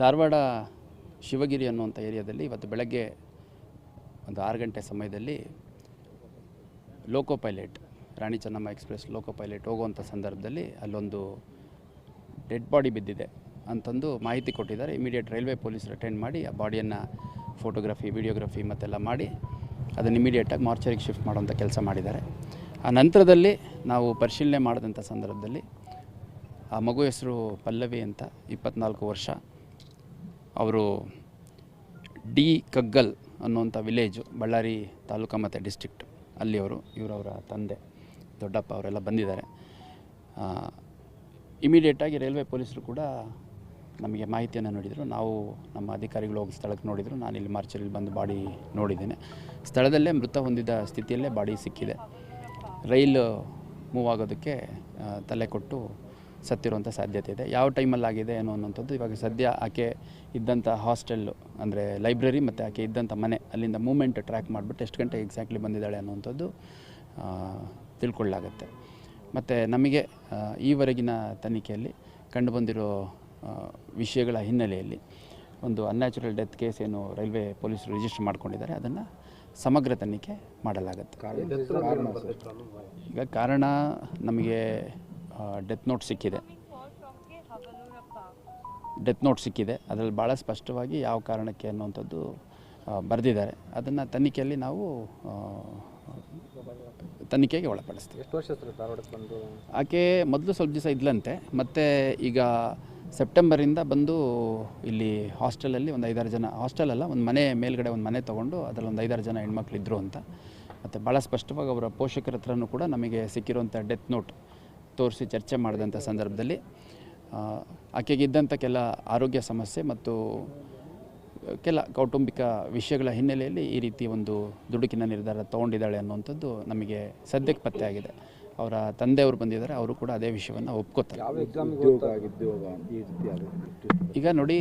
ಧಾರವಾಡ ಶಿವಗಿರಿ ಅನ್ನುವಂಥ ಏರಿಯಾದಲ್ಲಿ ಇವತ್ತು ಬೆಳಗ್ಗೆ ಒಂದು ಆರು ಗಂಟೆ ಸಮಯದಲ್ಲಿ loco pilot Rani Chennamma express loco pilot ಹೋಗುವಂಥ ಸಂದರ್ಭದಲ್ಲಿ ಅಲ್ಲೊಂದು ಡೆಡ್ ಬಾಡಿ ಬಿದ್ದಿದೆ ಅಂತಂದು ಮಾಹಿತಿ ಕೊಟ್ಟಿದ್ದಾರೆ. ಇಮಿಡಿಯೇಟ್ ರೈಲ್ವೆ ಪೊಲೀಸರು ಅಟೆಂಡ್ ಮಾಡಿ, ಆ ಬಾಡಿಯನ್ನು ಫೋಟೋಗ್ರಫಿ, ವಿಡಿಯೋಗ್ರಫಿ ಮತ್ತೆಲ್ಲ ಮಾಡಿ ಅದನ್ನು ಇಮಿಡಿಯೇಟಾಗಿ ಮಾರ್ಚರಿಗೆ ಶಿಫ್ಟ್ ಮಾಡುವಂಥ ಕೆಲಸ ಮಾಡಿದ್ದಾರೆ. ಆ ನಂತರದಲ್ಲಿ ನಾವು ಪರಿಶೀಲನೆ ಮಾಡಿದಂಥ ಸಂದರ್ಭದಲ್ಲಿ ಆ ಮಗು ಹೆಸರು ಪಲ್ಲವಿ ಅಂತ ಇಪ್ಪತ್ನಾಲ್ಕು ವರ್ಷ ಅವರು ಡಿ ಕಗ್ಗಲ್ ಅನ್ನುವಂಥ ವಿಲೇಜು ಬಳ್ಳಾರಿ ತಾಲೂಕು ಮತ್ತು ಅಲ್ಲಿ ಅವರು ಇವರವರ ತಂದೆ ದೊಡ್ಡಪ್ಪ ಅವರೆಲ್ಲ ಬಂದಿದ್ದಾರೆ. ಇಮಿಡಿಯೇಟಾಗಿ ರೈಲ್ವೆ ಪೊಲೀಸರು ಕೂಡ ನಮಗೆ ಮಾಹಿತಿಯನ್ನು ನೀಡಿದರು. ನಾವು ನಮ್ಮ ಅಧಿಕಾರಿಗಳು ಹೋಗಿ ಸ್ಥಳಕ್ಕೆ ನೋಡಿದರು. ನಾನು ಇಲ್ಲಿ ಮಾರ್ಚಲ್ಲಿ ಬಂದು ಬಾಡಿ ನೋಡಿದ್ದೇನೆ. ಸ್ಥಳದಲ್ಲೇ ಮೃತ ಹೊಂದಿದ ಸ್ಥಿತಿಯಲ್ಲೇ ಬಾಡಿ ಸಿಕ್ಕಿದೆ. ರೈಲು ಮೂವ್ ಆಗೋದಕ್ಕೆ ತಲೆ ಕೊಟ್ಟು ಸತ್ತಿರುವಂಥ ಸಾಧ್ಯತೆ ಇದೆ. ಯಾವ ಟೈಮಲ್ಲಿ ಆಗಿದೆ ಏನೋ ಅನ್ನೋಂಥದ್ದು ಇವಾಗ ಸದ್ಯ ಆಕೆ ಇದ್ದಂಥ ಹಾಸ್ಟೆಲ್ಲು ಅಂದರೆ ಲೈಬ್ರರಿ ಮತ್ತು ಆಕೆ ಇದ್ದಂಥ ಮನೆ ಅಲ್ಲಿಂದ ಮೂಮೆಂಟ್ ಟ್ರ್ಯಾಕ್ ಮಾಡಿಬಿಟ್ಟು ಎಷ್ಟು ಗಂಟೆಗೆ ಎಕ್ಸಾಕ್ಟ್ಲಿ ಬಂದಿದ್ದಾಳೆ ಅನ್ನುವಂಥದ್ದು ತಿಳ್ಕೊಳ್ಳಾಗತ್ತೆ ಮತ್ತು ನಮಗೆ ಈವರೆಗಿನ ತನಿಖೆಯಲ್ಲಿ ಕಂಡುಬಂದಿರೋ ವಿಷಯಗಳ ಹಿನ್ನೆಲೆಯಲ್ಲಿ ಒಂದು ಅನ್ಯಾಚುರಲ್ ಡೆತ್ ಕೇಸ್ ಏನು ರೈಲ್ವೆ ಪೊಲೀಸರು ರಿಜಿಸ್ಟರ್ ಮಾಡ್ಕೊಂಡಿದ್ದಾರೆ. ಅದನ್ನು ಸಮಗ್ರ ತನಿಖೆ ಮಾಡಲಾಗುತ್ತೆ. ಈಗ ಕಾರಣ ನಮಗೆ ಡೆತ್ ನೋಟ್ ಸಿಕ್ಕಿದೆ. ಡೆತ್ ನೋಟ್ ಸಿಕ್ಕಿದೆ. ಅದರಲ್ಲಿ ಭಾಳ ಸ್ಪಷ್ಟವಾಗಿ ಯಾವ ಕಾರಣಕ್ಕೆ ಅನ್ನುವಂಥದ್ದು ಬರೆದಿದ್ದಾರೆ. ಅದನ್ನು ತನಿಖೆಯಲ್ಲಿ ನಾವು ತನಿಖೆಗೆ ಒಳಪಡಿಸ್ತೀವಿ. ಆಕೆ ಮೊದಲು ಸ್ವಲ್ಪ ದಿವಸ ಇದ್ಲಂತೆ. ಮತ್ತು ಈಗ ಸೆಪ್ಟೆಂಬರಿಂದ ಬಂದು ಇಲ್ಲಿ ಹಾಸ್ಟೆಲಲ್ಲಿ ಒಂದು ಐದಾರು ಜನ ಹಾಸ್ಟೆಲ್ ಅಲ್ಲ ಒಂದು ಮನೆ ಮೇಲ್ಗಡೆ ಒಂದು ಮನೆ ತೊಗೊಂಡು ಅದರಲ್ಲಿ ಒಂದು ಐದಾರು ಜನ ಹೆಣ್ಮಕ್ಳು ಇದ್ದರು ಅಂತ. ಮತ್ತು ಭಾಳ ಸ್ಪಷ್ಟವಾಗಿ ಅವರ ಪೋಷಕರ ಹತ್ರನೂ ಕೂಡ ನಮಗೆ ಸಿಕ್ಕಿರುವಂಥ ಡೆತ್ ನೋಟ್ ತೋರಿಸಿ ಚರ್ಚೆ ಮಾಡಿದಂಥ ಸಂದರ್ಭದಲ್ಲಿ ಆಕೆಗಿದ್ದಂಥ ಕೆಲ ಆರೋಗ್ಯ ಸಮಸ್ಯೆ ಮತ್ತು ಕೆಲ ಕೌಟುಂಬಿಕ ವಿಷಯಗಳ ಹಿನ್ನೆಲೆಯಲ್ಲಿ ಈ ರೀತಿ ಒಂದು ದುಡುಕಿನ ನಿರ್ಧಾರ ತೊಗೊಂಡಿದ್ದಾಳೆ ಅನ್ನುವಂಥದ್ದು ನಮಗೆ ಸದ್ಯಕ್ಕೆ ಪತ್ತೆ ಆಗಿದೆ. ಅವರ ತಂದೆಯವರು ಬಂದಿದ್ದಾರೆ ಅವರು ಕೂಡ ಅದೇ ವಿಷಯವನ್ನು ಒಪ್ಕೋತಾರೆ. ಈಗ ನೋಡಿ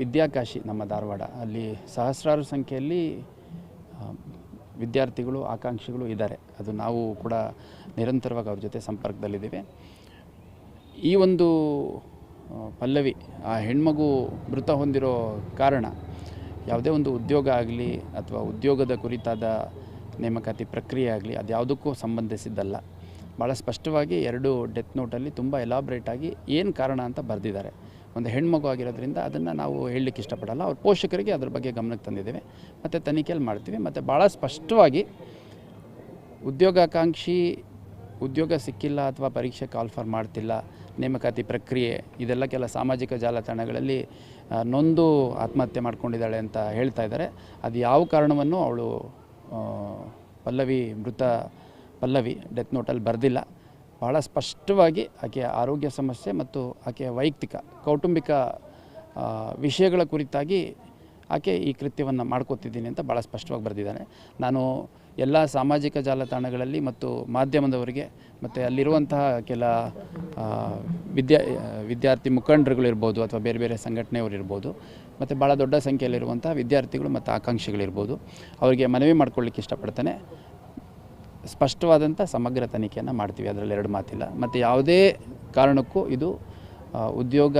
ವಿದ್ಯಾಕಾಶಿ ನಮ್ಮ ಧಾರವಾಡ ಅಲ್ಲಿ ಸಹಸ್ರಾರು ಸಂಖ್ಯೆಯಲ್ಲಿ ವಿದ್ಯಾರ್ಥಿಗಳು, ಆಕಾಂಕ್ಷಿಗಳು ಇದ್ದಾರೆ. ಅದು ನಾವು ಕೂಡ ನಿರಂತರವಾಗಿ ಅವ್ರ ಜೊತೆ ಸಂಪರ್ಕದಲ್ಲಿದ್ದೀವಿ. ಈ ಒಂದು ಪಲ್ಲವಿ, ಆ ಹೆಣ್ಮಗು ಮೃತ ಹೊಂದಿರೋ ಕಾರಣ ಯಾವುದೇ ಒಂದು ಉದ್ಯೋಗ ಆಗಲಿ ಅಥವಾ ಉದ್ಯೋಗದ ಕುರಿತಾದ ನೇಮಕಾತಿ ಪ್ರಕ್ರಿಯೆ ಆಗಲಿ ಅದು ಯಾವುದಕ್ಕೂ ಸಂಬಂಧಿಸಿದ್ದಲ್ಲ. ಭಾಳ ಸ್ಪಷ್ಟವಾಗಿ ಎರಡು ಡೆತ್ ನೋಟಲ್ಲಿ ತುಂಬ ಎಲಾಬ್ರೇಟಾಗಿ ಏನು ಕಾರಣ ಅಂತ ಬರೆದಿದ್ದಾರೆ. ಒಂದು ಹೆಣ್ಮಗು ಆಗಿರೋದ್ರಿಂದ ಅದನ್ನು ನಾವು ಹೇಳಲಿಕ್ಕೆ ಇಷ್ಟಪಡಲ್ಲ. ಅವ್ರ ಪೋಷಕರಿಗೆ ಅದ್ರ ಬಗ್ಗೆ ಗಮನಕ್ಕೆ ತಂದಿದ್ದೇವೆ. ಮತ್ತು ತನಿಖೆಯಲ್ಲಿ ಮಾಡ್ತೀವಿ. ಮತ್ತು ಭಾಳ ಸ್ಪಷ್ಟವಾಗಿ ಉದ್ಯೋಗಾಕಾಂಕ್ಷಿ ಉದ್ಯೋಗ ಸಿಕ್ಕಿಲ್ಲ ಅಥವಾ ಪರೀಕ್ಷೆ ಕಾಲ್ಫರ್ ಮಾಡ್ತಿಲ್ಲ, ನೇಮಕಾತಿ ಪ್ರಕ್ರಿಯೆ, ಇದೆಲ್ಲ ಕೆಲ ಸಾಮಾಜಿಕ ಜಾಲತಾಣಗಳಲ್ಲಿ ನೊಂದು ಆತ್ಮಹತ್ಯೆ ಮಾಡ್ಕೊಂಡಿದ್ದಾಳೆ ಅಂತ ಹೇಳ್ತಾ ಇದ್ದಾರೆ. ಅದು ಯಾವ ಕಾರಣವನ್ನು ಅವಳು ಪಲ್ಲವಿ, ಮೃತ ಪಲ್ಲವಿ ಡೆತ್ ನೋಟಲ್ಲಿ ಬರೆದಿಲ್ಲ. ಭಾಳ ಸ್ಪಷ್ಟವಾಗಿ ಆಕೆಯ ಆರೋಗ್ಯ ಸಮಸ್ಯೆ ಮತ್ತು ಆಕೆಯ ವೈಯಕ್ತಿಕ, ಕೌಟುಂಬಿಕ ವಿಷಯಗಳ ಕುರಿತಾಗಿ ಆಕೆ ಈ ಕೃತ್ಯವನ್ನು ಮಾಡ್ಕೋತಿದ್ದೀನಿ ಅಂತ ಭಾಳ ಸ್ಪಷ್ಟವಾಗಿ ಬರೆದಿದ್ದಾನೆ. ನಾನು ಎಲ್ಲ ಸಾಮಾಜಿಕ ಜಾಲತಾಣಗಳಲ್ಲಿ ಮತ್ತು ಮಾಧ್ಯಮದವರಿಗೆ ಮತ್ತು ಅಲ್ಲಿರುವಂತಹ ಕೆಲ ವಿದ್ಯಾ, ವಿದ್ಯಾರ್ಥಿ ಮುಖಂಡರುಗಳಿರ್ಬೋದು ಅಥವಾ ಬೇರೆ ಬೇರೆ ಸಂಘಟನೆಯವರು ಇರ್ಬೋದು, ಮತ್ತು ಭಾಳ ದೊಡ್ಡ ಸಂಖ್ಯೆಯಲ್ಲಿರುವಂಥ ವಿದ್ಯಾರ್ಥಿಗಳು ಮತ್ತು ಆಕಾಂಕ್ಷಿಗಳಿರ್ಬೋದು ಅವರಿಗೆ ಮನವಿ ಮಾಡ್ಕೊಳ್ಳಿಕ್ಕೆ ಇಷ್ಟಪಡ್ತಾನೆ. ಸ್ಪಷ್ಟವಾದಂಥ ಸಮಗ್ರ ತನಿಖೆಯನ್ನು ಮಾಡ್ತೀವಿ ಅದರಲ್ಲಿ ಎರಡು ಮಾತಿಲ್ಲ. ಮತ್ತು ಯಾವುದೇ ಕಾರಣಕ್ಕೂ ಇದು ಉದ್ಯೋಗ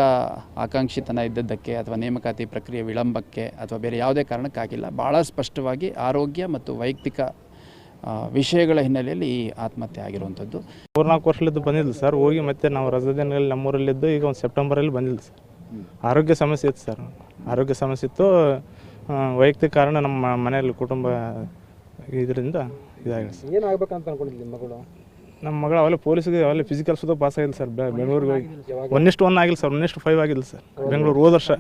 ಆಕಾಂಕ್ಷಿತನ ಇದ್ದದ್ದಕ್ಕೆ ಅಥವಾ ನೇಮಕಾತಿ ಪ್ರಕ್ರಿಯೆ ವಿಳಂಬಕ್ಕೆ ಅಥವಾ ಬೇರೆ ಯಾವುದೇ ಕಾರಣಕ್ಕಾಗಿಲ್ಲ. ಭಾಳ ಸ್ಪಷ್ಟವಾಗಿ ಆರೋಗ್ಯ ಮತ್ತು ವೈಯಕ್ತಿಕ ವಿಷಯಗಳ ಹಿನ್ನೆಲೆಯಲ್ಲಿ ಈ ಆತ್ಮಹತ್ಯೆ ಆಗಿರುವಂಥದ್ದು. ಮೂರ್ನಾಲ್ಕು ವರ್ಷಲಿದ್ದು ಬಂದಿಲ್ಲ ಸರ್. ಹೋಗಿ ಮತ್ತೆ ನಾವು ರಜಾ ದಿನಗಳಲ್ಲಿ ನಮ್ಮೂರಲ್ಲಿದ್ದು ಈಗ ಒಂದು ಸೆಪ್ಟೆಂಬರಲ್ಲಿ ಬಂದಿಲ್ಲ ಸರ್. ಆರೋಗ್ಯ ಸಮಸ್ಯೆ ಇತ್ತು ಸರ್. ಆರೋಗ್ಯ ಸಮಸ್ಯೆ ಇತ್ತು. ವೈಯಕ್ತಿಕ ಕಾರಣ ನಮ್ಮ ಮನೆಯಲ್ಲಿ ಕುಟುಂಬ ಇದರಿಂದ ಇದಾಗಿದೆ ಸರ್ ನಿಮ್ಮ ಮಗಳು? ನಮ್ಮ ಮಗಳು ಅವೆಲ್ಲ ಪೊಲೀಸ್ಗೆ ಅವೆಲ್ಲ ಫಿಸಿಕಲ್ ಸುತ್ತ ಪಾಸ್ ಆಗಿಲ್ಲ ಸರ್ ಬೆಂಗಳೂರಿಗೆ ಹೋಗಿ. ಒಂದಿಷ್ಟು ಒನ್ ಆಗಿಲ್ಲ ಸರ್ ಒಂದಿಷ್ಟು ಫೈವ್ ಆಗಿಲ್ಲ ಸರ್. ಬೆಂಗಳೂರು ಹೋದ ವರ್ಷ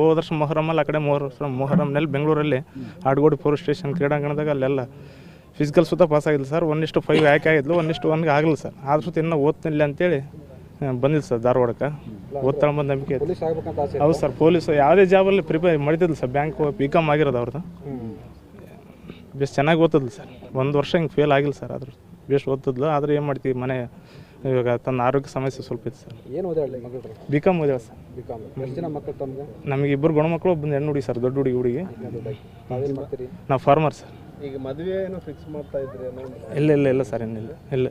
ಹೋದ ವರ್ಷ ಮೊಹರಮ್ಮಲ್ಲಿ ಆ ಕಡೆ ಮೊಹರ್ ವರ್ಷ ಮೊಹರಮ್ನಲ್ಲಿ ಬೆಂಗಳೂರಲ್ಲಿ ಆಡ್ಗೋಡಿ ಪೊಲೀಸ್ ಸ್ಟೇಷನ್ ಕ್ರೀಡಾಂಗಣದಾಗ ಅಲ್ಲೆಲ್ಲ ಫಿಸಿಕಲ್ ಸುತ್ತ ಪಾಸ್ ಆಗಿಲ್ಲ ಸರ್. ಒಂದಿಷ್ಟು ಫೈವ್ ಯಾಕೆ ಆಗಿದ್ಲು ಒಂದಿಷ್ಟು ಒನ್ಗೆ ಆಗಲಿಲ್ಲ ಸರ್. ಆದ್ರೂ ಸುತ್ತ ಇನ್ನೂ ಓದ್ತಿಲ್ಲ ಅಂತೇಳಿ ಬಂದಿಲ್ಲ ಸರ್ ಧಾರವಾಡಕ್ಕೆ. ಓದ್ತಾಳೆ ಬಂದು ನಂಬಿಕೆ ಹೌದು ಸರ್ ಪೊಲೀಸ್ ಯಾವುದೇ ಜಾಬಲ್ಲಿ ಪ್ರಿಪೇರ್ ಮಾಡಿದ್ದಿಲ್ಲ ಸರ್ ಬ್ಯಾಂಕ್ ಬಿ ಕಾಮ್ ಆಗಿರೋದು ಅವ್ರದ್ದು. ಬೆಸ್ಟ್ ಚೆನ್ನಾಗಿ ಓದ್ತದ್ಲು ಸರ್. ಒಂದು ವರ್ಷ ಹಿಂಗೆ ಫೇಲ್ ಆಗಿಲ್ಲ ಸರ್ ಆದ್ರೂ. ಬೇಸ್ ಓದ್ತಿದ್ಲು ಆದರೆ ಏನು ಮಾಡ್ತೀವಿ ಮನೆ ಇವಾಗ ತನ್ನ ಆರೋಗ್ಯ ಸಮಸ್ಯೆ ಸ್ವಲ್ಪ ಇತ್ತು ಸರ್. ಏನು ಓದಾಳಿ ಮಗಳು? ಬಿ ಕಾಮ್ ಓದ್ಯಾಳ ಸರ್. ಬಿ ಕಾಮ್ ಎಷ್ಟು ಜನ ಮಕ್ಕಳು ತಮ್ಗೆ? ನಮಗೆ ಇಬ್ಬರು ಗಂಡ್ಮಕ್ಳು ಒಬ್ಬ ಹೆಣ್ಣು ಹುಡುಗಿ ಸರ್ ದೊಡ್ಡ ಹುಡುಗಿ ಹುಡುಗಿ. ಮಾಡ್ತೀರಿ? ನಾವು ಫಾರ್ಮರ್ ಸರ್. ಈಗ ಮದುವೆ ಏನು ಫಿಕ್ಸ್ ಮಾಡ್ತಾ ಇದ್ರೆ ಇಲ್ಲ ಇಲ್ಲ ಇಲ್ಲ ಸರ್ ಏನಿಲ್ಲ. ಇಲ್ಲ.